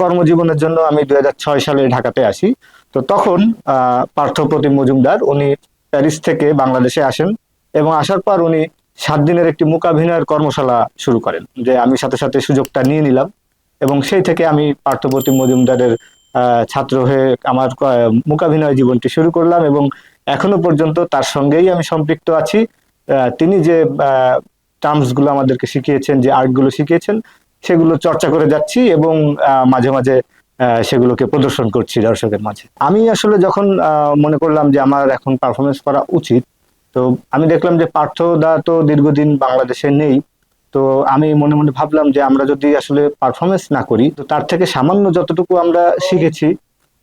কর্মজীবনের জন্য আমি দুই হাজার ছয় সালে ঢাকাতে আসি। তো তখন পার্থপ্রতিম মজুমদার, উনি প্যারিস থেকে বাংলাদেশে আসেন এবং আসার পর উনি সাত দিনের একটি মূকাভিনয়ের কর্মশালা শুরু করেন, যে আমি সাথে সাথে সুযোগটা নিয়ে নিলাম এবং সেই থেকে আমি পার্থপ্রতিম মজুমদারের ছাত্র হয়ে আমার মূকাভিনয় জীবনটি শুরু করলাম এবং এখনও পর্যন্ত তার সঙ্গেই আমি সম্পৃক্ত আছি। তিনি যে টার্মসগুলো আমাদেরকে শিখিয়েছেন, যে আর্টগুলো শিখিয়েছেন সেগুলো চর্চা করে যাচ্ছি এবং মাঝে মাঝে সেগুলোকে প্রদর্শন করছি দর্শকের মাঝে। আমি আসলে যখন মনে করলাম যে আমার এখন পারফরমেন্স করা উচিত, তো আমি দেখলাম যে পার্থদা তো দীর্ঘদিন বাংলাদেশে নেই, তো আমি মনে মনে ভাবলাম যে আমরা যদি আসলে পারফরমেন্স না করি, তো তার থেকে সামান্য যতটুকু আমরা শিখেছি,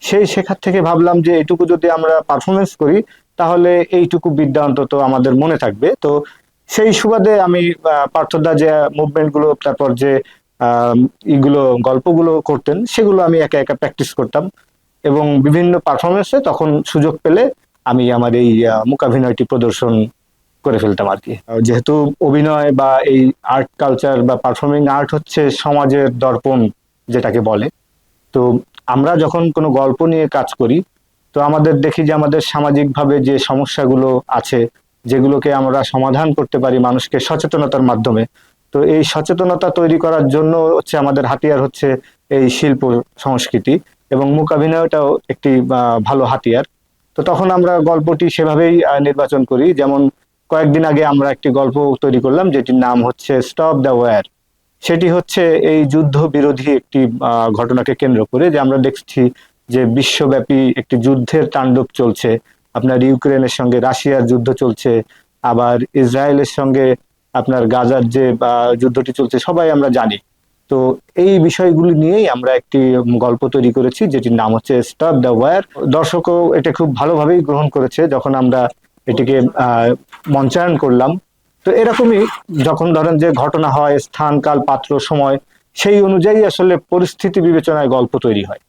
সেই শেখার থেকে ভাবলাম যে এইটুকু যদি আমরা পারফরমেন্স করি, তাহলে এইটুকু বিদ্যা অন্তত আমাদের মনে থাকবে। তো সেই সুবাদে আমি পার্থদা যে মুভমেন্টগুলো, তারপর যে ইগুলো গল্পগুলো করতেন, সেগুলো আমি একা একা প্র্যাকটিস করতাম। এবং বিভিন্ন পারফরমেন্সে তখন সুযোগ পেলে আমি আমার এই মূকাভিনয়টি প্রদর্শন করে ফেলতাম আর কি। যেহেতু অভিনয় বা এই আর্ট কালচার বা পারফর্মিং আর্ট হচ্ছে সমাজের দর্পণ, যেটাকে বলে, তো আমরা যখন কোনো গল্প নিয়ে কাজ করি, তো আমাদের দেখি যে আমাদের সামাজিকভাবে যে সমস্যাগুলো আছে, যেগুলোকে আমরা সমাধান করতে পারি মানুষকে সচেতনতার মাধ্যমে তো এই সচেতনতা তৈরি করার জন্য হচ্ছে আমাদের হাতিয়ার হচ্ছে এই শিল্প সংস্কৃতি এবং মূকাভিনয়টাও একটি ভালো হাতিয়ার। তো তখন আমরা গল্পটি সেভাবেই নির্বাচন করি। যেমন কয়েকদিন আগে আমরা একটি গল্প তৈরি করলাম যেটির নাম হচ্ছে স্টপ দ্য ওয়ার সেটি হচ্ছে এই যুদ্ধ বিরোধী একটি ঘটনাকে কেন্দ্র করে যে আমরা দেখছি যে বিশ্বব্যাপী একটি যুদ্ধের তাণ্ডব চলছে। আপনার ইউক্রেনের সঙ্গে রাশিয়ার যুদ্ধ চলছে, আবার ইসরায়েলের সঙ্গে আপনার গাজার যে যুদ্ধটি চলছে সবাই আমরা জানি। তো এই বিষয়গুলি নিয়েই আমরা একটি গল্প তৈরি করেছি যেটির নাম হচ্ছে স্টপ দ্য ওয়ার দর্শকও এটা খুব ভালোভাবেই গ্রহণ করেছে যখন আমরা এটিকে আহ, মঞ্চায়ন করলাম। তো এরকমই যখন ধরেন যে ঘটনা হয় স্থান কাল পাত্র সময় সেই অনুযায়ী আসলে পরিস্থিতি বিবেচনায় গল্প তৈরি হয়।